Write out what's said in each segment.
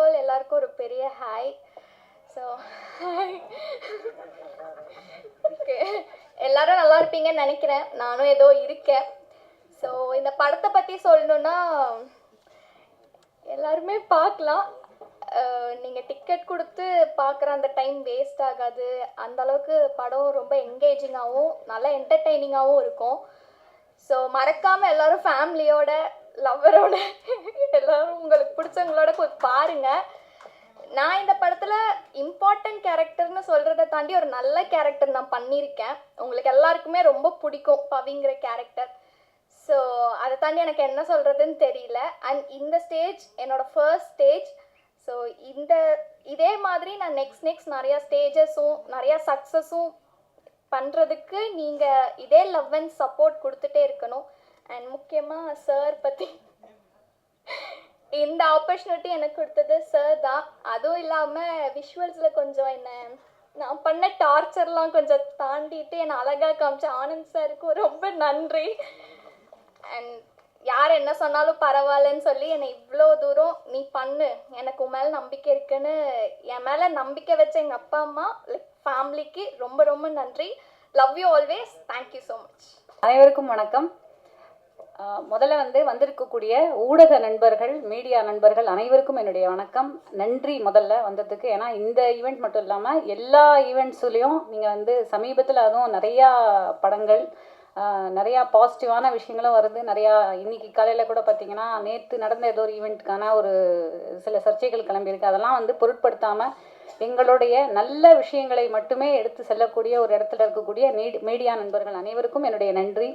Of all எல்லாருக்கும் ஒரு பெரிய ஹாய் ஸோ ஹாய் ஓகே எல்லாரும் நல்லா இருப்பீங்கன்னு நினைக்கிறேன். நானும் ஏதோ இருக்கேன். ஸோ இந்த படத்தை பற்றி சொல்லணுன்னா எல்லாருமே பார்க்கலாம். நீங்கள் டிக்கெட் கொடுத்து பார்க்குற அந்த டைம் வேஸ்ட் ஆகாது. அந்த அளவுக்கு படம் ரொம்ப என்கேஜிங்காகவும் நல்லா என்டர்டெய்னிங்காகவும் இருக்கும். ஸோ மறக்காமல் எல்லோரும் ஃபேமிலியோட லவ்வரோட எல்லாரும் உங்களுக்கு பிடிச்சவங்களோட போய் பாருங்கள் நான் இந்த படத்தில் இம்பார்ட்டன்ட் கேரக்டர்னு சொல்கிறத தாண்டி ஒரு நல்ல கேரக்டர் நான் பண்ணியிருக்கேன். உங்களுக்கு எல்லாருக்குமே ரொம்ப பிடிக்கும் பவிங்கிற கேரக்டர் ஸோ அதை தாண்டி எனக்கு என்ன சொல்கிறதுன்னு தெரியல. அண்ட் இந்த ஸ்டேஜ் என்னோட ஃபர்ஸ்ட் ஸ்டேஜ் ஸோ இந்த இதே மாதிரி நான் நெக்ஸ்ட் நெக்ஸ்ட் நிறையா ஸ்டேஜஸும் நிறையா சக்ஸஸும் பண்ணுறதுக்கு நீங்கள் இதே லவ் அண்ட் சப்போர்ட் கொடுத்துட்டே இருக்கணும். அண்ட் முக்கியமாக சார் பற்றி இந்த ஆப்பர்ச்சுனிட்டி எனக்கு கொடுத்தது சார் தான். அதுவும் இல்லாமல் விஷுவல்ஸில் கொஞ்சம் என்ன நான் பண்ண டார்ச்சர்லாம் கொஞ்சம் தாண்டிட்டு என்னை அழகாக காமிச்ச ஆனந்த் சாருக்கு ரொம்ப நன்றி. அண்ட் யார் என்ன சொன்னாலும் பரவாயில்லன்னு சொல்லி என்னை இவ்வளோ தூரம் நீ பண்ணு. எனக்கு உன் மேலே நம்பிக்கை இருக்குன்னு என் மேலே நம்பிக்கை வச்ச எங்கள் அப்பா அம்மா லைக் ஃபேமிலிக்கு ரொம்ப ரொம்ப நன்றி. Love you always thank you so much அனைவருக்கும் வணக்கம். முதல்ல வந்து வந்திருக்கக்கூடிய ஊடக நண்பர்கள் மீடியா நண்பர்கள் அனைவருக்கும் என்னுடைய வணக்கம். நன்றி முதல்ல வந்ததுக்கு. ஏன்னா இந்த ஈவெண்ட் மட்டும் இல்லாமல் எல்லா ஈவெண்ட்ஸ்லேயும் நீங்கள் வந்து சமீபத்தில் அதுவும் நிறையா படங்கள் நிறையா பாசிட்டிவான விஷயங்களும் வருது. நிறையா இன்னைக்கு காலையில் கூட பார்த்தீங்கன்னா நேற்று நடந்த ஏதோ ஒரு ஈவெண்ட்டுக்கான ஒரு சில சர்ச்சைகள் கிளம்பியிருக்கு. அதெல்லாம் வந்து பொருட்படுத்தாமல் எங்களுடைய நல்ல விஷயங்களை மட்டுமே எடுத்து செல்லக்கூடிய ஒரு இடத்துல இருக்கக்கூடிய மீடியா நண்பர்கள் அனைவருக்கும் என்னுடைய நன்றி.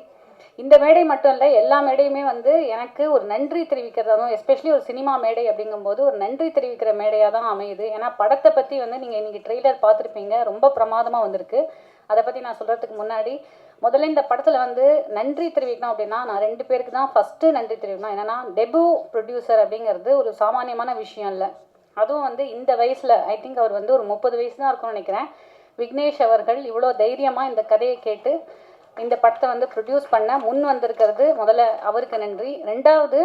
இந்த மேடை மட்டும் இல்லை எல்லா மேடையுமே வந்து எனக்கு ஒரு நன்றி தெரிவிக்கிறதும் எஸ்பெஷலி ஒரு சினிமா மேடை அப்படிங்கும்போது ஒரு நன்றி தெரிவிக்கிற மேடையாக தான் அமையுது. ஏன்னா படத்தை பற்றி வந்து நீங்கள் இன்றைக்கி ட்ரெய்லர் பார்த்துருப்பீங்க. ரொம்ப பிரமாதமாக வந்திருக்கு. அதை பற்றி நான் சொல்கிறதுக்கு முன்னாடி முதல்ல இந்த படத்தில் வந்து நன்றி தெரிவிக்கணும் அப்படின்னா நான் ரெண்டு பேருக்கு தான் ஃபஸ்ட்டு நன்றி தெரிவிக்கணும். என்னென்னா டெபு ப்ரொடியூசர் அப்படிங்கிறது ஒரு சாமானியமான விஷயம் இல்லை. அதுவும் வந்து இந்த வயசில் ஐ திங்க் அவர் வந்து ஒரு முப்பது வயசு தான் இருக்கும்னு நினைக்கிறேன். விக்னேஷ் அவர்கள் இவ்வளோ தைரியமாக இந்த கதையை கேட்டு இந்த படத்தை வந்து ப்ரொடியூஸ் பண்ண முன் வந்திருக்கிறது முதல்ல அவருக்கு நன்றி. ரெண்டாவது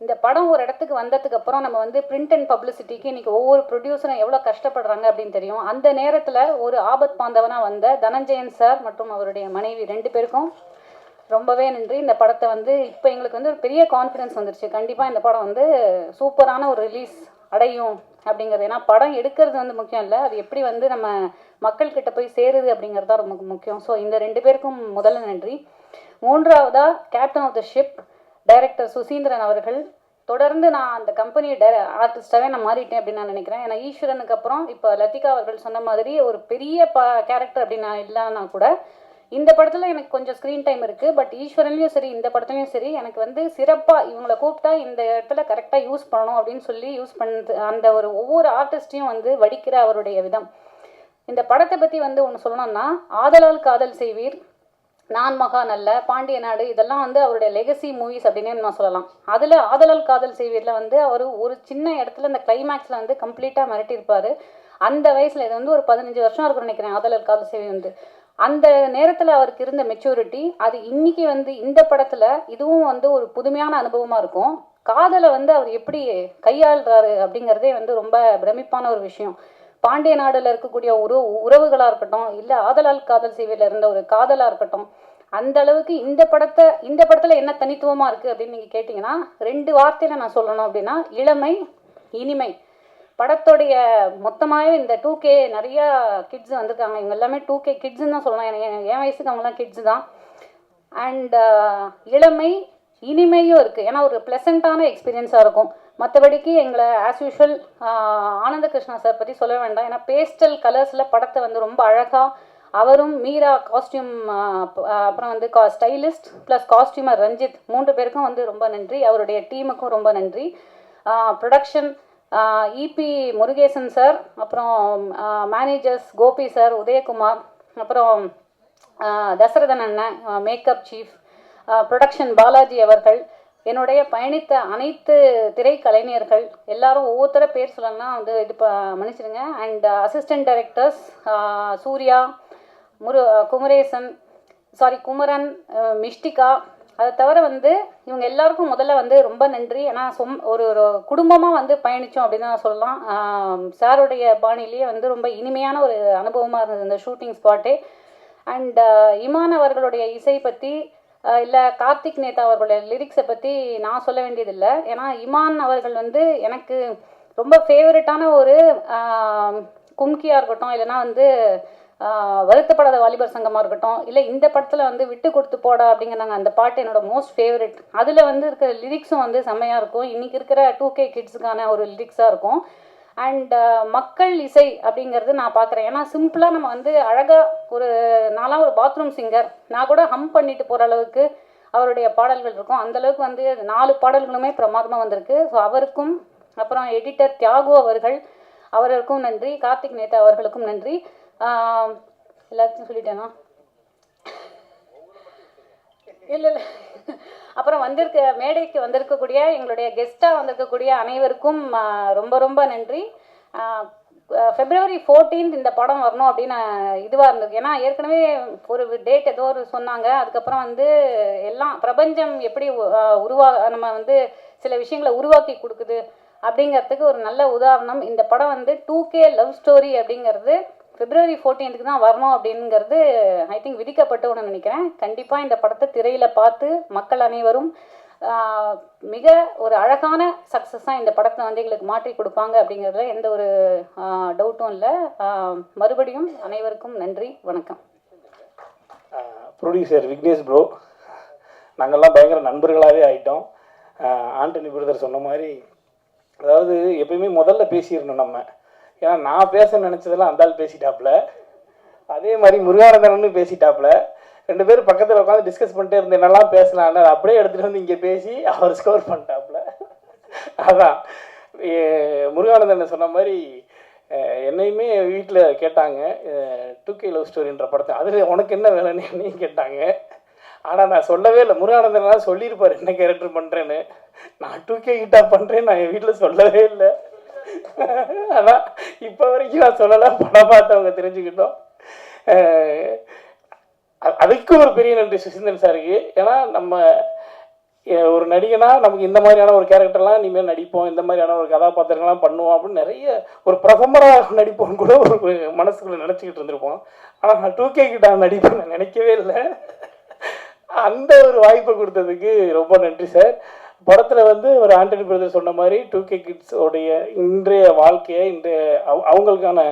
இந்த படம் ஒரு இடத்துக்கு வந்ததுக்கு அப்புறம் நம்ம வந்து பிரிண்ட் அண்ட் பப்ளிசிட்டிக்கு இன்றைக்கி ஒவ்வொரு ப்ரொடியூசரும் எவ்வளோ கஷ்டப்படுறாங்க அப்படின்னு தெரியும். அந்த நேரத்தில் ஒரு ஆபத் பாந்தவனாக வந்த தனஞ்சயன் சார் மற்றும் அவருடைய மனைவி ரெண்டு பேருக்கும் ரொம்பவே நன்றி. இந்த படத்தை வந்து இப்போ எங்களுக்கு வந்து ஒரு பெரிய கான்ஃபிடன்ஸ் வந்துருச்சு. கண்டிப்பாக இந்த படம் வந்து சூப்பரான ஒரு ரிலீஸ் அடையும் அப்படிங்கிறது. ஏன்னா படம் எடுக்கிறது வந்து முக்கியம் இல்லை. அது எப்படி வந்து நம்ம மக்கள்கிட்ட போய் சேருது அப்படிங்கிறது தான் ரொம்ப முக்கியம். ஸோ இந்த ரெண்டு பேருக்கும் முதல்ல நன்றி. மூன்றாவதா captain of the ship director Suseenthiran அவர்கள் தொடர்ந்து நான் அந்த கம்பெனி டே ஆர்டிஸ்டாகவே நான் மாறிட்டேன் அப்படின்னு நான் நினைக்கிறேன். ஏன்னா ஈஸ்வரனுக்கு அப்புறம் இப்போ லத்திகா அவர்கள் சொன்ன மாதிரி ஒரு பெரிய ப கேரக்டர் அப்படின்னு நான் இல்லைன்னா கூட இந்த படத்தில் எனக்கு கொஞ்சம் ஸ்க்ரீன் டைம் இருக்குது பட் ஈஸ்வரன்லையும் சரி இந்த படத்துலையும் சரி எனக்கு வந்து சிறப்பாக இவங்களை கூப்பிட்டா இந்த இடத்துல கரெக்டாக யூஸ் பண்ணணும் அப்படின்னு சொல்லி யூஸ் பண்ணது அந்த ஒரு ஒவ்வொரு ஆர்டிஸ்ட்டையும் வந்து வடிக்கிற அவருடைய விதம். இந்த படத்தை பற்றி வந்து ஒன்று சொல்லணும்னா ஆதலால் காதல் செய்வீர் நான் மகா நல்ல பாண்டிய நாடு இதெல்லாம் வந்து அவருடைய லெகசி மூவிஸ் அப்படின்னு நான் சொல்லலாம். அதில் ஆதலால் காதல் செய்வீரில் வந்து அவர் ஒரு சின்ன இடத்துல அந்த கிளைமேக்ஸில் வந்து கம்ப்ளீட்டாக மிரட்டியிருப்பார். அந்த வயசில் இது வந்து ஒரு பதினஞ்சு வருஷம் இருக்கும்னு நினைக்கிறேன் ஆதலால் காதல் செய்வி வந்து. அந்த நேரத்தில் அவருக்கு இருந்த மெச்சூரிட்டி அது இன்னைக்கு வந்து இந்த படத்தில் இதுவும் வந்து ஒரு புதுமையான அனுபவமாக இருக்கும். காதலை வந்து அவர் எப்படி கையாளுறாரு அப்படிங்கிறதே வந்து ரொம்ப பிரமிப்பான ஒரு விஷயம். பாண்டிய நாடுல இருக்கக்கூடிய உறவு உறவுகளாக இருக்கட்டும் இல்லை ஆதலால் காதல் சேவையில இருந்த ஒரு காதலாக இருக்கட்டும் அந்த அளவுக்கு இந்த படத்தை இந்த படத்தில் என்ன தனித்துவமாக இருக்குது அப்படின்னு நீங்கள் கேட்டிங்கன்னா ரெண்டு வார்த்தையில் நான் சொல்லணும் அப்படின்னா இளமை இனிமை. படத்துடைய மொத்தமாகவே இந்த டூ கே நிறையா கிட்ஸ் வந்திருக்காங்க. இவங்க எல்லாமே டூ கே கிட்ஸ்ன்னு தான் சொல்லலாம் எனக்கு என் என் வயசுக்கு அவங்களாம் கிட்ஸ் தான். அண்ட் இளமை இனிமையும் இருக்குது ஏன்னா ஒரு ப்ளசண்ட்டான எக்ஸ்பீரியன்ஸாக இருக்கும். மற்றபடிக்கு எங்களை ஆஸ் யூஷுவல் ஆனந்த கிருஷ்ணா சார் பற்றி சொல்ல வேண்டாம். ஏன்னா பேஸ்டல் கலர்ஸில் படத்தை வந்து ரொம்ப அழகாக அவரும் மீரா காஸ்டியூம் அப்புறம் வந்து கா ஸ்டைலிஸ்ட் ப்ளஸ் காஸ்டியூமர் ரஞ்சித் மூன்று பேருக்கும் வந்து ரொம்ப நன்றி. அவருடைய டீமுக்கும் ரொம்ப நன்றி. ப்ரொடக்ஷன் இபி முருகேசன் சார் அப்புறம் மேனேஜர்ஸ் கோபி சார் உதயகுமார் அப்புறம் தசரதன் அண்ணன் மேக்கப் சீஃப் ப்ரொடக்ஷன் பாலாஜி அவர்கள் என்னுடைய பயணித்த அனைத்து திரைக்கலைஞர்கள் எல்லாரும் ஒவ்வொருத்தர பேர் சொல்லணும்னா வந்து இது ப மன்னிச்சிடுங்க. அண்ட் அசிஸ்டன்ட் டைரக்டர்ஸ் சூர்யா முரு uh, Kumaresan sorry Kumaran uh, Mishtika. அதை தவிர வந்து இவங்க எல்லாருக்கும் முதல்ல வந்து ரொம்ப நன்றி. ஏன்னா சொம் ஒரு ஒரு குடும்பமாக வந்து பயணித்தோம் அப்படின்னு தான் சொல்லலாம். சாருடைய பாணியிலேயே வந்து ரொம்ப இனிமையான ஒரு அனுபவமாக இருந்தது இந்த ஷூட்டிங் ஸ்பாட்டே. அண்ட் uh, இமான் அவர்களுடைய இசை பற்றி இல்லை கார்த்திக் நேதா அவர்களுடைய லிரிக்ஸை பற்றி நான் சொல்ல வேண்டியதில்லை. ஏன்னா இமான் அவர்கள் வந்து எனக்கு ரொம்ப ஃபேவரட்டான ஒரு கும்கியாக இருக்கட்டும் இல்லைன்னா வந்து வருத்தப்படாத வாலிபர் சங்கமாக இருக்கட்டும் இல்லை இந்த படத்தில் வந்து விட்டு கொடுத்து போடா அப்படிங்கிறாங்க அந்த பாட்டு என்னோட மோஸ்ட் ஃபேவரட் அதில் வந்து இருக்கிற லிரிக்ஸும் வந்து செம்மையாக இருக்கும். இன்றைக்கி இருக்கிற டூ கே கிட்ஸுக்கான ஒரு லிரிக்ஸாக இருக்கும். அண்ட் uh, மக்கள் இசை அப்படிங்கிறது நான் பார்க்குறேன் ஏன்னா சிம்பிளாக நம்ம வந்து அழகாக ஒரு நான்லாம் ஒரு பாத்ரூம் சிங்கர் நான் கூட ஹம் பண்ணிட்டு போகிற அளவுக்கு அவருடைய பாடல்கள் இருக்கும். அந்த அளவுக்கு வந்து நாலு பாடல்களுமே பிரமாதமாக வந்திருக்கு. ஸோ அவருக்கும் அப்புறம் எடிட்டர் தியாகு அவர்கள் அவருக்கும் நன்றி. கார்த்திக் நேதா அவர்களுக்கும் நன்றி. எல்லாத்தையும் சொல்லிட்டேனா? இல்லை இல்லை. அப்புறம் வந்திருக்க மேடைக்கு வந்திருக்கக்கூடிய எங்களுடைய கெஸ்ட்டாக வந்திருக்கக்கூடிய அனைவருக்கும் ரொம்ப ரொம்ப நன்றி. ஃபெப்ரவரி 14th இந்த படம் வரணும் அப்படின்னு இதுவாக இருந்தது. ஏன்னா ஏற்கனவே ஒரு டேட் ஏதோ ஒரு சொன்னாங்க. அதுக்கப்புறம் வந்து எல்லாம் பிரபஞ்சம் எப்படி உருவா நம்ம வந்து சில விஷயங்களை உருவாக்கி கொடுக்குது அப்படிங்கிறதுக்கு ஒரு நல்ல உதாரணம். இந்த படம் வந்து டூ கே லவ் ஸ்டோரி அப்படிங்கிறது பிப்ரவரி 14th தான் வரணும் அப்படிங்கிறது ஐ திங்க் விதிக்கப்பட்டு ஒன்று நினைக்கிறேன். கண்டிப்பாக இந்த படத்தை திரையில் பார்த்து மக்கள் அனைவரும் மிக ஒரு அழகான சக்ஸஸாக இந்த படத்தை வந்து எங்களுக்கு மாற்றி கொடுப்பாங்க அப்படிங்கிறதுல எந்த ஒரு டவுட்டும் இல்லை. மறுபடியும் அனைவருக்கும் நன்றி வணக்கம். ப்ரொடியூசர் விக்னேஷ் ப்ரோ நாங்கள்லாம் பயங்கர நண்பர்களாகவே ஆகிட்டோம் ஆண்டனி பிரதர் சொன்ன மாதிரி அதாவது எப்பயுமே முதல்ல பேசிடணும் நம்ம. ஏன்னா நான் பேச நினச்சதெல்லாம் அந்தாள் பேசிட்டாப்புல. அதே மாதிரி முருகானந்தனும் பேசிட்டாப்புல. ரெண்டு பேரும் பக்கத்தில் உட்காந்து டிஸ்கஸ் பண்ணிட்டே இருந்தேன் என்னெல்லாம் பேசலான்னு அதை அப்படியே எடுத்துகிட்டு வந்து இங்கே பேசி அவர் ஸ்கோர் பண்ணிட்டாப்புல. அதான். முருகானந்தன் சொன்ன மாதிரி என்னையுமே வீட்டில் கேட்டாங்க டூ கே லவ் ஸ்டோரின்ற படத்தை. அதில் உனக்கு என்ன வேலைன்னு என்னையும் கேட்டாங்க. ஆனால் நான் சொல்லவே இல்லை. முருகானந்தன்லாம் சொல்லியிருப்பார் என்ன கேரக்டர் பண்ணுறேன்னு நான் டூ கே கிட்டா பண்ணுறேன்னு நான் என் வீட்டில் சொல்லவே இல்லை. ஆனால் இப்போ வரைக்கும் நான் சொல்லலாம் படம் பார்த்தவங்க தெரிஞ்சுக்கிட்டோம். அஹ், அதுக்கு ஒரு பெரிய நன்றி சுசீந்திரன் சாருக்கு. ஏன்னா நம்ம ஒரு நடிகனா நமக்கு இந்த மாதிரியான ஒரு கேரக்டர்லாம் இனிமேல் நடிப்போம் இந்த மாதிரியான ஒரு கதாபாத்திரங்கள்லாம் பண்ணுவோம் அப்படின்னு நிறைய ஒரு பிரதமராக நடிப்போம்னு கூட ஒரு மனசுக்குள்ள நினச்சிக்கிட்டு இருந்திருப்போம். ஆனால் நான் டூ கே கிட்ட நடிப்பேன் நான் நினைக்கவே இல்லை. அந்த ஒரு வாய்ப்பை கொடுத்ததுக்கு ரொம்ப நன்றி சார். படத்தில் வந்து ஒரு ஆண்டனி பிரதர் சொன்ன மாதிரி டூ கே கிட்ஸோடைய இன்றைய வாழ்க்கையை இன்றைய அவங்களுக்கான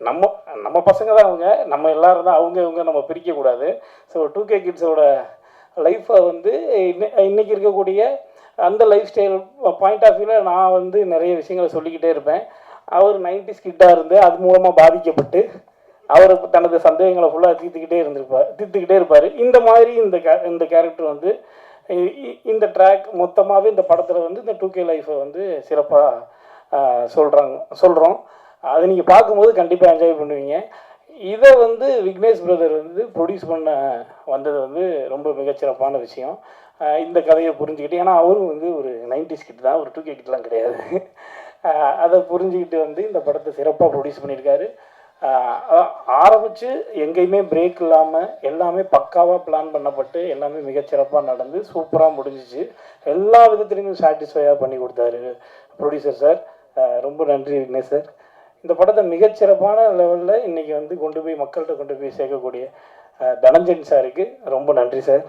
நம்ம நம்ம பசங்க தான் அவங்க நம்ம எல்லாரும் தான் அவங்க இவங்க நம்ம பிரிக்கக்கூடாது ஸோ டூ கே கிட்ஸோட லைஃப்பை வந்து இன்னை- இன்னைக்கு இருக்கக்கூடிய அந்த லைஃப் ஸ்டைல் பாயிண்ட் ஆஃப் வியூவில் நான் வந்து நிறைய விஷயங்களை சொல்லிக்கிட்டே இருப்பேன். அவர் நைன்டி ஸ்கிட்டாக இருந்து அது மூலமாக பாதிக்கப்பட்டு அவர் தனது சந்தேகங்களை ஃபுல்லாக தீர்த்துக்கிட்டே இருந்திருப்பார் தீர்த்துக்கிட்டே இருப்பார். இந்த மாதிரி இந்த கே இந்த கேரக்டர் வந்து இந்த ட்ராக் மொத்தமாகவே இந்த படத்தில் வந்து இந்த டூ கே லைஃப்பை வந்து சிறப்பாக சொல்கிறாங்க சொல்கிறோம் அதை நீங்கள் பார்க்கும்போது கண்டிப்பாக என்ஜாய் பண்ணுவீங்க. இதை வந்து விக்னேஷ் பிரதர் வந்து ப்ரொடியூஸ் பண்ண வந்தது வந்து ரொம்ப மிகச்சிறப்பான விஷயம். இந்த கதையை புரிஞ்சுக்கிட்டு ஏன்னா அவரும் வந்து ஒரு நைன்டிஸ் கிட் தான் ஒரு டூ கே கிட்லாம் கிடையாது. அதை புரிஞ்சுக்கிட்டு வந்து இந்த படத்தை சிறப்பாக ப்ரொடியூஸ் பண்ணியிருக்காரு. ஆரம்பித்து எங்கேயுமே பிரேக் இல்லாமல் எல்லாமே பக்காவாக பிளான் பண்ணப்பட்டு எல்லாமே மிகச்சிறப்பாக நடந்து சூப்பராக முடிஞ்சிச்சு. எல்லா விதத்துலேயும் சாட்டிஸ்ஃபையாக பண்ணி கொடுத்தாரு ப்ரொடியூசர் சார் ரொம்ப நன்றி விக்னேஷ் சார் இந்த படத்தை மிகச்சிறப்பான லெவலில் இன்றைக்கி வந்து கொண்டு போய் மக்கள்கிட்ட கொண்டு போய் சேர்க்கக்கூடிய அஹ், தனஞ்சயன் சாருக்கு ரொம்ப நன்றி சார்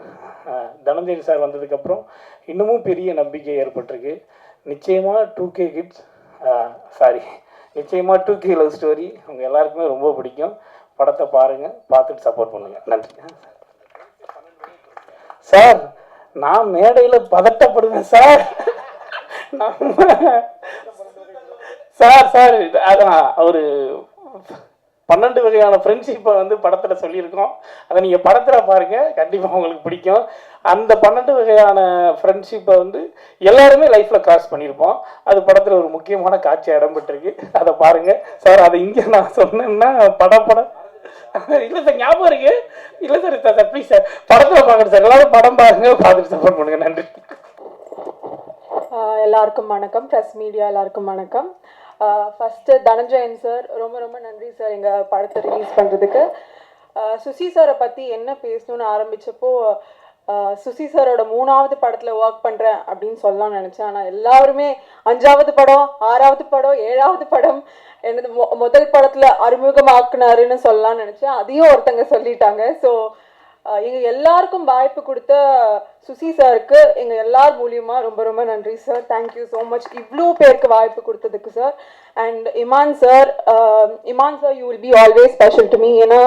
அஹ், தனஞ்சயன் சார் வந்ததுக்கப்புறம் இன்னமும் பெரிய நம்பிக்கை ஏற்பட்டிருக்கு. நிச்சயமாக டூ கே கிட்ஸ் சாரி நிச்சயமாக டூ கே லவ் ஸ்டோரி உங்கள் எல்லாருக்குமே ரொம்ப பிடிக்கும். படத்தை பாருங்கள் பார்த்துட்டு சப்போர்ட் பண்ணுங்கள் நன்றி. சார் நான் மேடையில் பதட்டப்படுவேன் சார். சார் சார் அதான் அவர் பன்னெண்டு வகையான ஃப்ரெண்ட்ஷிப்பை வந்து படத்தில் சொல்லியிருக்கோம். அதை நீங்கள் படத்தில் பாருங்கள் கண்டிப்பாக உங்களுக்கு பிடிக்கும். அந்த பன்னெண்டு வகையான ஃப்ரெண்ட்ஷிப்பை வந்து எல்லாருமே லைஃப்பில் கிராஸ் பண்ணியிருப்போம். அது படத்தில் ஒரு முக்கியமான காட்சி இடம்பெற்றிருக்கு. அதை பாருங்கள் சார் அதை இங்கே நான் சொன்னேன்னா படம் படம் இல்லை சார் ஞாபகம் இருக்கு. இல்லை சார் சார் ப்ளீஸ் சார் படத்தில் பார்க்கணும் சார் எல்லாரும் படம் பாருங்க. பார்த்துட்டு சப்போர்ட் பண்ணுங்க. நன்றி. எல்லாருக்கும் வணக்கம். ப்ரெஸ் மீடியா எல்லாருக்கும் வணக்கம். ஃபஸ்ட்டு தனஞ்சயன் சார் ரொம்ப ரொம்ப நன்றி சார் எங்கள் படத்தை ரிலீஸ் பண்ணுறதுக்கு சுசி சாரை பற்றி என்ன பேசணும்னு ஆரம்பித்தப்போ சுசி சாரோட மூணாவது படத்தில் ஒர்க் பண்ணுறேன் அப்படின்னு சொல்லலாம்னு நினச்சேன். ஆனால் எல்லாருமே அஞ்சாவது படம் ஆறாவது படம் ஏழாவது படம் எனது மொ முதல் படத்தில் அறிமுகமாக்குனாருன்னு சொல்லலாம்னு நினச்சேன். அதையும் ஒருத்தங்க சொல்லிட்டாங்க. ஸோ எங்கள் எல்லாருக்கும் வாய்ப்பு கொடுத்த சுசி சாருக்கு எங்கள் எல்லார் மூலியமா ரொம்ப ரொம்ப நன்றி சார் தேங்க்யூ ஸோ மச் இவ்வளோ பேருக்கு வாய்ப்பு கொடுத்ததுக்கு sir and Imman sir Imman sir you will be always special to me ஏன்னா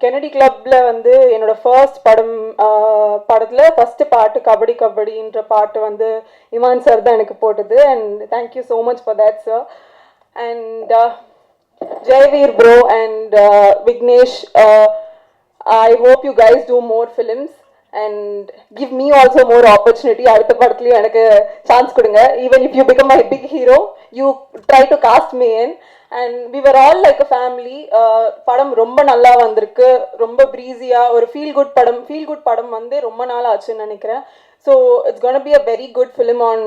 கெனடி கிளப்ல வந்து என்னோட ஃபர்ஸ்ட் படம் படத்தில் படத்துல ஃபர்ஸ்ட் பாட்டு கபடி கபடின்ற பாட்டு வந்து இமான் சார் தான் எனக்கு போட்டது. And thank you so much for that sir and Jayaveer bro and Vignesh I hope you guys do more films and give me also more opportunity அடுத்த படத்துலையும் எனக்கு சான்ஸ் கொடுங்க. Even if you become my big hero you try to cast me in and we were all like a family படம் ரொம்ப நல்லா வந்திருக்கு. ரொம்ப ப்ரீஸியாக ஒரு ஃபீல் குட் படம் ஃபீல் குட் படம் வந்து ரொம்ப நாள் ஆச்சுன்னு நினைக்கிறேன். So it's gonna be a very good film and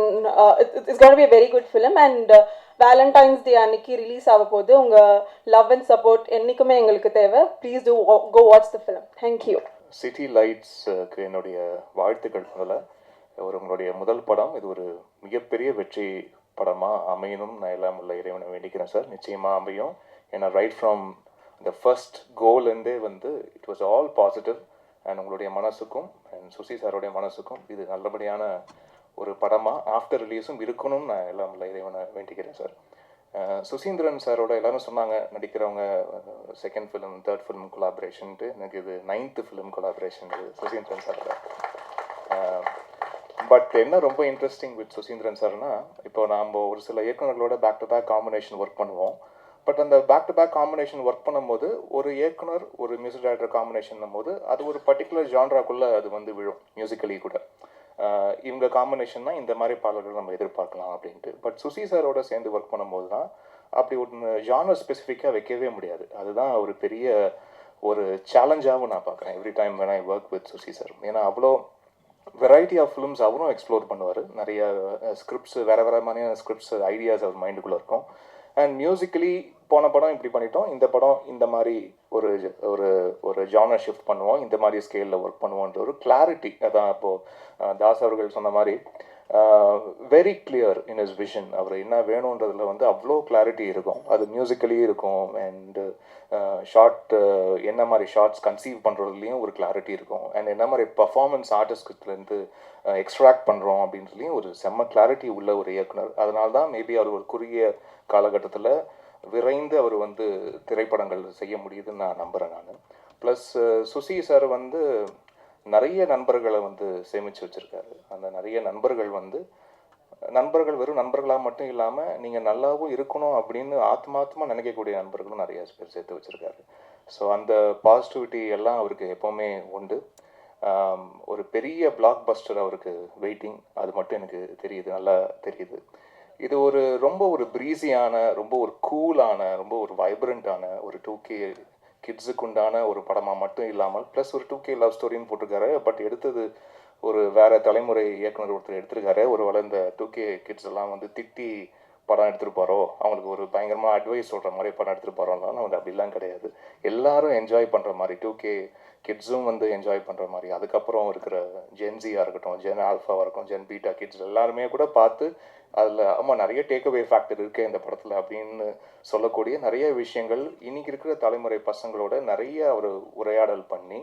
it's gonna be a very good film and Valentine's Day அன்னைக்கு ரிலீஸ் ஆக போகுது உங்கள் லவ் அண்ட் சப்போர்ட் என்றைக்குமே எங்களுக்கு தேவை. Please do go watch the film thank you city லைட்ஸுக்கு என்னுடைய வாழ்த்துக்கள் முதல்ல ஒரு உங்களுடைய முதல் படம். இது ஒரு மிகப்பெரிய வெற்றி படமாக அமையணும் நான் எல்லாம் உள்ள இறைவனை வேண்டிக்கிறேன் சார் நிச்சயமாக அமையும். ஏன்னா ரைட் ஃப்ரம் இந்த ஃபர்ஸ்ட் கோல்லேருந்தே வந்து it was all positive and உங்களுடைய மனசுக்கும் அண்ட் சுசி சாரோடைய மனசுக்கும் இது நல்லபடியான ஒரு படமாக ஆஃப்டர் ரிலீஸும் இருக்கணும்னு நான் எல்லாம் இறைவனை வேண்டிக்கிறேன் சார். சுசீந்திரன் சாரோட எல்லாரும் சொன்னாங்க நடிக்கிறவங்க செகண்ட் ஃபிலிம் தேர்ட் ஃபிலிம் கொலாபரேஷன்ட்டு எனக்கு இது நைன்த்து ஃபிலிம் கொலாபரேஷன் இது சுசீந்திரன் சாரோட. பட் என்ன ரொம்ப இன்ட்ரெஸ்டிங் வித் சுசீந்திரன் சார்னா இப்போ நாம் ஒரு சில இயக்குனர்களோட back to back combination work பண்ணுவோம். பட் அந்த back to back combination work பண்ணும்போது ஒரு இயக்குனர் ஒரு மியூசிக் டைரக்டர் காம்பினேஷன் போது அது ஒரு பர்டிகுலர் ஜான்ராக்குள்ளே அது வந்து விழும் மியூசிக்கலி கூட இவங்க காம்பினேஷன் தான் இந்த மாதிரி பாடல்கள் நம்ம எதிர்பார்க்கலாம் அப்படின்ட்டு. பட் சுசி சாரோட சேர்ந்து ஒர்க் பண்ணும்போது தான் அப்படி ஒன்று ஜானர் ஸ்பெசிஃபிக்காக வைக்கவே முடியாது. அதுதான் ஒரு பெரிய ஒரு சேலஞ்சாகவும் நான் பார்க்குறேன். எவ்ரி டைம் வேணா I work with Susi sir. ஏன்னா அவ்வளோ வெரைட்டி ஆஃப் ஃபிலிம்ஸ் அவரும் எக்ஸ்ப்ளோர் பண்ணுவார். நிறைய ஸ்கிரிப்ட்ஸ் வேறு வேற மாதிரியான ஸ்கிரிப்ட்ஸ் ஐடியாஸ் அவர் மைண்டுக்குள்ளே இருக்கும். அண்ட் மியூசிக்கலி போன படம் இப்படி பண்ணிட்டோம். இந்த படம் இந்த மாதிரி ஒரு ஒரு ஒரு ஜானர் ஷிஃப்ட் பண்ணுவோம். இந்த மாதிரி ஸ்கேலில் ஒர்க் பண்ணுவோன்ற ஒரு கிளாரிட்டி அதான் இப்போது தாஸ் அவர்கள் சொன்ன மாதிரி very clear in his vision அவர் என்ன வேணுன்றதில் வந்து அவ்வளோ கிளாரிட்டி இருக்கும். அது மியூசிக்கலி இருக்கும் அண்டு ஷார்ட் என்ன மாதிரி ஷார்ட்ஸ் கன்சீவ் பண்ணுறதுலையும் ஒரு கிளாரிட்டி இருக்கும். அண்ட் என்ன மாதிரி பர்ஃபார்மன்ஸ் ஆர்டிஸ்ட்லேருந்து எக்ஸ்ட்ராக்ட் பண்ணுறோம் அப்படின்றதுலையும் ஒரு செம்ம கிளாரிட்டி உள்ள ஒரு இயக்குனர். அதனால தான் மேபி அவர் ஒரு குறுகிய காலகட்டத்தில் விரைந்து அவர் வந்து திரைப்படங்கள் செய்ய முடியுதுன்னு நான் நம்புகிறேன் நான். ப்ளஸ் சுசி சார் வந்து நிறைய நண்பர்களை வந்து சேமித்து வச்சுருக்காரு. அந்த நிறைய நண்பர்கள் வந்து நண்பர்கள் வெறும் நண்பர்களாக மட்டும் இல்லாமல் நீங்கள் நல்லாவும் இருக்கணும் அப்படின்னு ஆத்மாத்மா நினைக்கக்கூடிய நண்பர்களும் நிறைய பேர் சேர்த்து வச்சுருக்காரு. ஸோ அந்த பாசிட்டிவிட்டி எல்லாம் அவருக்கு எப்போவுமே உண்டு. ஒரு பெரிய பிளாக் பஸ்டர் அவருக்கு வெயிட்டிங் அது மட்டும் எனக்கு தெரியுது நல்லா தெரியுது. இது ஒரு ரொம்ப ஒரு ப்ரீஸியான ரொம்ப ஒரு கூலான ரொம்ப ஒரு வைப்ரண்ட்டான ஒரு டூ கே கிட்ஸுக்கு உண்டான ஒரு படமாக மட்டும் இல்லாமல் ப்ளஸ் ஒரு டூ கே லவ் ஸ்டோரின்னு போட்டிருக்காரு. பட் எடுத்தது ஒரு வேற தலைமுறை இயக்குனர் ஒருத்தர் எடுத்திருக்காரு. ஒரு வேளை இந்த டூ கே கிட்ஸ் எல்லாம் வந்து திட்டி படம் எடுத்திருப்பாரோ அவங்களுக்கு ஒரு பயங்கரமாக அட்வைஸ் சொல்கிற மாதிரி படம் எடுத்திருப்பாரோலாம் வந்து அப்படிலாம் கிடையாது. எல்லாரும் என்ஜாய் பண்ணுற மாதிரி டூ கே கிட்ஸும் வந்து என்ஜாய் பண்ணுற மாதிரி. அதுக்கப்புறம் இருக்கிற ஜென்சியாக இருக்கட்டும் ஜென் ஆல்ஃபாவாக இருக்கட்டும் ஜென் பீட்டா கிட்ஸ் எல்லாருமே கூட பார்த்து அதில் ஆமாம் நிறைய டேக் அவே ஃபேக்டர் இருக்குது இந்த படத்தில் அப்படின்னு சொல்லக்கூடிய நிறைய விஷயங்கள் இன்னைக்கு இருக்கிற தலைமுறை பசங்களோட நிறைய அவர் உரையாடல் பண்ணி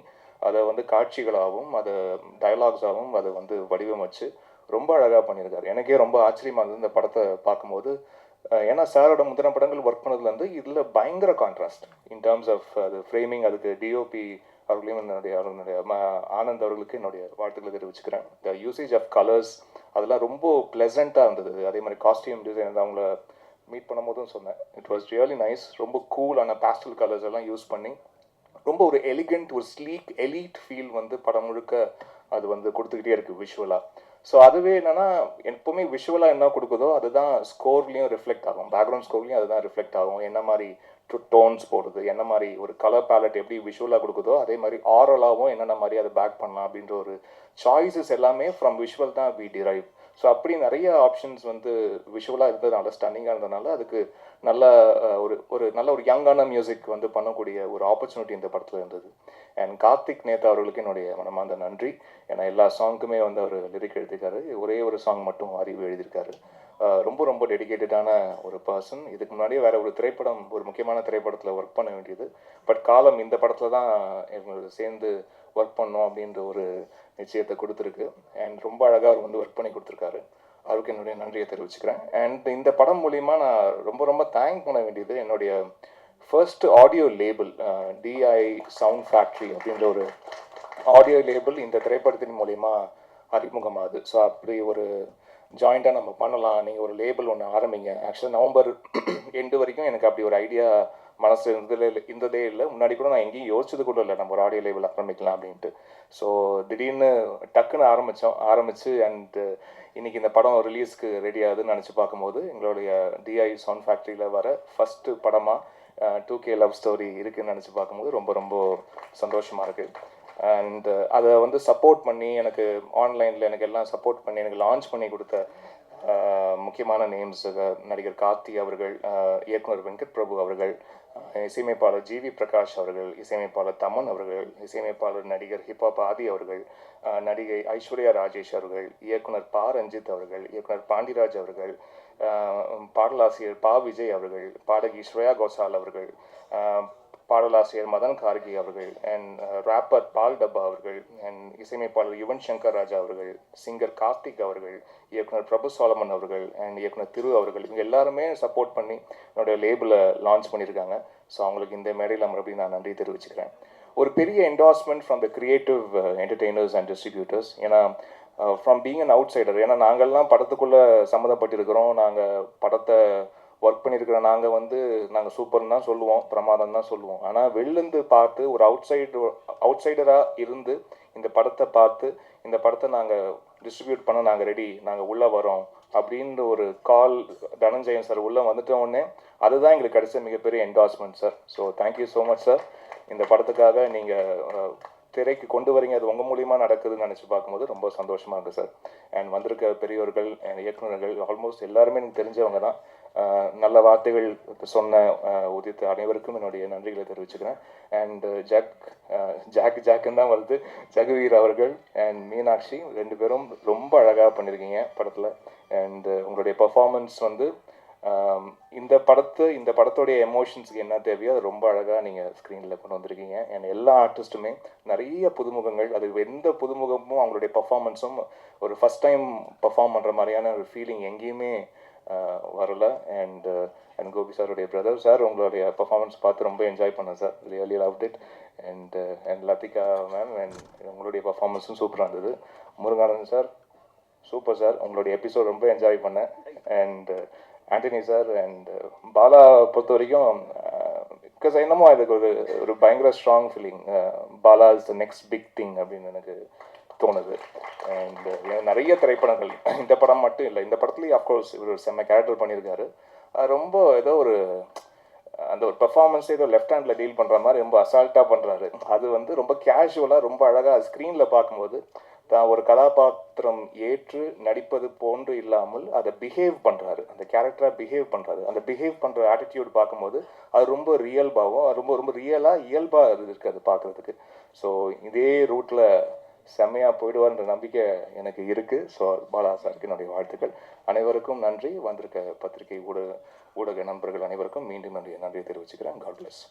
அதை வந்து காட்சிகளாகவும் அதை டயலாக்ஸாகவும் அதை வந்து வடிவமைச்சு ரொம்ப அழகாக பண்ணியிருக்காரு. எனக்கே ரொம்ப ஆச்சரியமாக இருந்தது இந்த படத்தை பார்க்கும்போது. ஏன்னா சாரோட முந்தின படங்கள் ஒர்க் பண்ணதுலேருந்து இதில் பயங்கர கான்ட்ராஸ்ட் இன் டேர்ம்ஸ் ஆஃப் அது ஃப்ரேமிங் அதுக்கு டிஓபி அவர்களையும் என்னுடைய அவர்களுடைய ஆனந்த் அவர்களுக்கு என்னுடைய வாழ்த்துக்களை தெரிவிச்சுக்கிறேன். த யூசேஜ் ஆஃப் கலர்ஸ் அதெல்லாம் ரொம்ப ப்ளசண்ட்டாக இருந்தது. அதே மாதிரி காஸ்டியூம் டிசைன் அவங்கள மீட் பண்ணும்போதும் சொன்னேன். இட் வாஸ் ரியலி நைஸ் ரொம்ப கூலான பேஸ்டல் கலர்ஸ் எல்லாம் யூஸ் பண்ணி ரொம்ப ஒரு எலிகண்ட் ஒரு ஸ்லீக் எலீட் ஃபீல் வந்து படம் முழுக்க அது வந்து கொடுத்துக்கிட்டே இருக்குது விஷுவலாக ஸோ அதுவே என்னென்னா எப்போவுமே விஷுவலாக என்ன கொடுக்குதோ அதுதான் ஸ்கோர்லேயும் ரிஃப்ளெக்ட் ஆகும். பேக்ரவுண்ட் ஸ்கோர்லேயும் அதுதான் ரிஃப்ளெக்ட் ஆகும். என்ன மாதிரி டோன்ஸ் போடுது. என்ன மாதிரி ஒரு கலர் பேலட் எப்படி விஷுவலாக கொடுக்குதோ அதே மாதிரி ஆரலாகவும் என்னென்ன மாதிரி அதை பேக் பண்ணலாம் அப்படின்ற ஒரு சாய்ஸஸ் எல்லாமே ஃப்ரம் விஷுவல் தான் வி டிரைவ் ஸோ அப்படி நிறைய ஆப்ஷன்ஸ் வந்து விஷுவலாக இருந்ததுனால ஸ்டன்னிங்காக இருந்ததுனால அதுக்கு நல்ல ஒரு ஒரு நல்ல ஒரு யங்கான மியூசிக் வந்து பண்ணக்கூடிய ஒரு ஆப்பர்ச்சுனிட்டி இந்த படத்தில் இருந்தது. அண்ட் கார்த்திக் நேதா அவர்களுக்கு என்னுடைய மனமார்ந்த நன்றி. ஏன்னா எல்லா சாங்க்குமே வந்து அவர் லிரிக் எழுதியிருக்காரு. ஒரே ஒரு சாங் மட்டும் அறிவு எழுதியிருக்காரு. ரொம்ப ரொம்ப டெடிகேட்டடான ஒரு பர்சன் இதுக்கு முன்னாடியே வேற ஒரு திரைப்படம் ஒரு முக்கியமான திரைப்படத்தில் ஒர்க் பண்ண வேண்டியது. பட் காலம் இந்த படத்தில் தான் எங்களுக்கு சேர்ந்து ஒர்க் பண்ணோம் அப்படின்ற ஒரு நிச்சயத்தை கொடுத்துருக்கு. அண்ட் ரொம்ப அழகாக அவர் வந்து ஒர்க் பண்ணி கொடுத்துருக்காரு. அவருக்கு என்னுடைய நன்றியை தெரிவிச்சுக்கிறேன். அண்ட் இந்த படம் மூலிமா நான் ரொம்ப ரொம்ப தேங்க் பண்ண வேண்டியது என்னுடைய first audio label DI sound factory அப்படின்ற ஒரு ஆடியோ லேபிள் இந்த திரைப்படத்தின் மூலிமா அறிமுகமாகுது. ஸோ அப்படி ஒரு ஜாயிண்ட்டாக நம்ம பண்ணலாம். நீங்கள் ஒரு லேபிள் ஒன்று ஆரம்பிங்க. ஆக்சுவலாக நவம்பர் எண்டு வரைக்கும் எனக்கு அப்படி ஒரு ஐடியா மனசு இருந்ததே இல்லை இருந்ததே இல்லை. முன்னாடி கூட நான் எங்கேயும் யோசிச்சது கூட இல்லை. நம்ம ஒரு ஆடியோ லேபிள் ஆரம்பிக்கலாம் அப்படின்ட்டு. ஸோ திடீர்னு டக்குன்னு ஆரம்பித்தோம் ஆரம்பித்து அண்ட் இன்னைக்கு இந்த படம் ரிலீஸ்க்கு ரெடி ஆகுதுன்னு நினச்சி பார்க்கும்போது எங்களுடைய டிஐ சவுண்ட் ஃபேக்ட்ரியில் வர ஃபஸ்ட்டு படமாக டூ கே லவ் ஸ்டோரி இருக்குதுன்னு நினச்சி பார்க்கும்போது ரொம்ப ரொம்ப சந்தோஷமாக இருக்குது அண்ட் uh, அதை வந்து சப்போர்ட் பண்ணி எனக்கு ஆன்லைனில் எனக்கு எல்லாம் சப்போர்ட் பண்ணி எனக்கு லான்ச் பண்ணி கொடுத்த uh, முக்கியமான நேம்ஸ் நடிகர் கார்த்தி அவர்கள் uh, இயக்குனர் வெங்கட் பிரபு அவர்கள் இசையமைப்பாளர் ஜி வி பிரகாஷ் அவர்கள் இசையமைப்பாளர் தமன் அவர்கள் இசையமைப்பாளர் நடிகர் ஹிப்பாப் ஆதி அவர்கள் நடிகை ஐஸ்வர்யா ராஜேஷ் அவர்கள் இயக்குனர் பா ரஞ்சித் அவர்கள் இயக்குனர் பாண்டிராஜ் அவர்கள் பாடலாசிரியர் பா விஜய் அவர்கள் பாடகி ஸ்ரேயா கோசால் அவர்கள் பாடலாசிரியர் மதன் கார்கி அவர்கள் அண்ட் ராப்பர் uh, பால் டப்பா அவர்கள் அண்ட் இசையமைப்பாளர் யுவன் சங்கர் ராஜா அவர்கள் சிங்கர் கார்த்திக் அவர்கள் இயக்குனர் பிரபு சோலமன் அவர்கள் அண்ட் இயக்குனர் திரு அவர்கள் இவங்க எல்லாருமே சப்போர்ட் பண்ணி என்னுடைய லேபிளை லான்ச் பண்ணியிருக்காங்க. ஸோ அவங்களுக்கு இந்த மேடையில் மறுபடியும் நான் நன்றி தெரிவிச்சுக்கிறேன். ஒரு பெரிய endorsement from the creative entertainers and distributors ஏன்னா from being an outsider ஏன்னா நாங்கள்லாம் படத்துக்குள்ளே சம்மந்தப்பட்டிருக்கிறோம். நாங்கள் படத்தை ஒர்க் பண்ணியிருக்கிற நாங்கள் வந்து நாங்கள் சூப்பர்னு தான் சொல்லுவோம் பிரமாதம் தான் சொல்லுவோம். ஆனால் வெளிலேருந்து பார்த்து ஒரு அவுட் சைடு அவுட் சைடராக இருந்து இந்த படத்தை பார்த்து இந்த படத்தை நாங்கள் டிஸ்ட்ரிபியூட் பண்ண நாங்கள் ரெடி நாங்கள் உள்ளே வரோம் அப்படின்ற ஒரு கால் தனஞ்சயன் சார் உள்ளே வந்துட்ட உடனே அதுதான் எங்களுக்கு கிடைச்ச மிகப்பெரிய endorsement sir so thank you so much sir இந்த படத்துக்காக நீங்கள் திரைக்கு கொண்டு வரீங்க அது உங்கள் மூலியமாக நடக்குதுன்னு நினச்சி பார்க்கும்போது ரொம்ப சந்தோஷமாக இருக்குது சார் அண்ட் வந்திருக்க பெரியோர்கள் இயக்குநர்கள் ஆல்மோஸ்ட் எல்லாருமே எனக்கு தெரிஞ்சவங்க தான். நல்ல வார்த்தைகள் சொன்ன உதித்த அனைவருக்கும் என்னுடைய நன்றிகளை தெரிவிச்சுக்கிறேன். அண்ட் ஜாக் ஜாக் ஜாக்குன்னு தான் வருது ஜெகவீர் அவர்கள் அண்ட் மீனாட்சி ரெண்டு பேரும் ரொம்ப அழகாக பண்ணியிருக்கீங்க படத்தில். அண்ட் uh, உங்களுடைய பர்ஃபார்மன்ஸ் வந்து இந்த படத்து இந்த படத்தோடைய எமோஷன்ஸ்க்கு என்ன தேவையோ அது ரொம்ப அழகாக நீங்கள் ஸ்க்ரீனில் கொண்டு வந்திருக்கீங்க. அண்ட் எல்லா ஆர்டிஸ்ட்டுமே நிறைய புதுமுகங்கள் அது எந்த புதுமுகமும் அவங்களுடைய பர்ஃபார்மன்ஸும் ஒரு ஃபஸ்ட் டைம் பர்ஃபார்ம் பண்ணுற மாதிரியான ஒரு ஃபீலிங் எங்கேயுமே வரல. அண்ட் அண்ட் uh, கோபி சாருடைய பிரதர் சார் உங்களுடைய பர்ஃபார்மன்ஸ் பார்த்து ரொம்ப என்ஜாய் பண்ணேன் sir really love it and and Lathika ma'am and உங்களுடைய பர்ஃபார்மன்ஸும் சூப்பராக இருந்தது. முருகானந்தன் சார் சூப்பர் சார் உங்களுடைய எபிசோட் ரொம்ப என்ஜாய் பண்ணேன். And Antony sir and Bala பொறுத்த வரைக்கும் uh, பிகாஸ் என்னமோ அதுக்கு ஒரு ஒரு பயங்கர strong feeling Bala is the next big thing அப்படின்னு எனக்கு தோணுது. அண்ட் uh, நிறைய திரைப்படங்கள். இந்த படம் மட்டும் இல்லை. இந்த படத்துலேயும் அஃப்கோர்ஸ் இவர் ஒரு செம்ம கேரக்டர் பண்ணியிருக்காரு. ரொம்ப ஏதோ ஒரு அந்த ஒரு பெர்ஃபார்மன்ஸ் ஏதோ லெஃப்ட் ஹேண்டில் டீல் பண்ணுற மாதிரி ரொம்ப அசால்ட்டாக பண்ணுறாரு அது வந்து ரொம்ப கேஷுவலாக ரொம்ப அழகாக ஸ்க்ரீனில் பார்க்கும்போது தான் ஒரு கதாபாத்திரம் ஏற்று நடிப்பது போன்று இல்லாமல் அதை பிஹேவ் பண்ணுறாரு அந்த கேரக்டராக பிஹேவ் பண்ணுறாரு அந்த பிஹேவ் பண்ணுற ஆட்டிடியூட் பார்க்கும்போது அது ரொம்ப ரியல்பாகவும் அது ரொம்ப ரொம்ப ரியலாக இயல்பாக அது இருக்குது அது பார்க்குறதுக்கு. ஸோ இதே ரூட்டில் செம்மையாக போயிடுவார்ன்ற நம்பிக்கை எனக்கு இருக்குது ஸோ பாலா சாருக்கு என்னுடைய வாழ்த்துக்கள். அனைவருக்கும் நன்றி. வந்திருக்க பத்திரிகை ஊடக ஊடக நண்பர்கள் அனைவருக்கும் மீண்டும் என்னுடைய நன்றியை தெரிவிச்சுக்கிறேன். God plus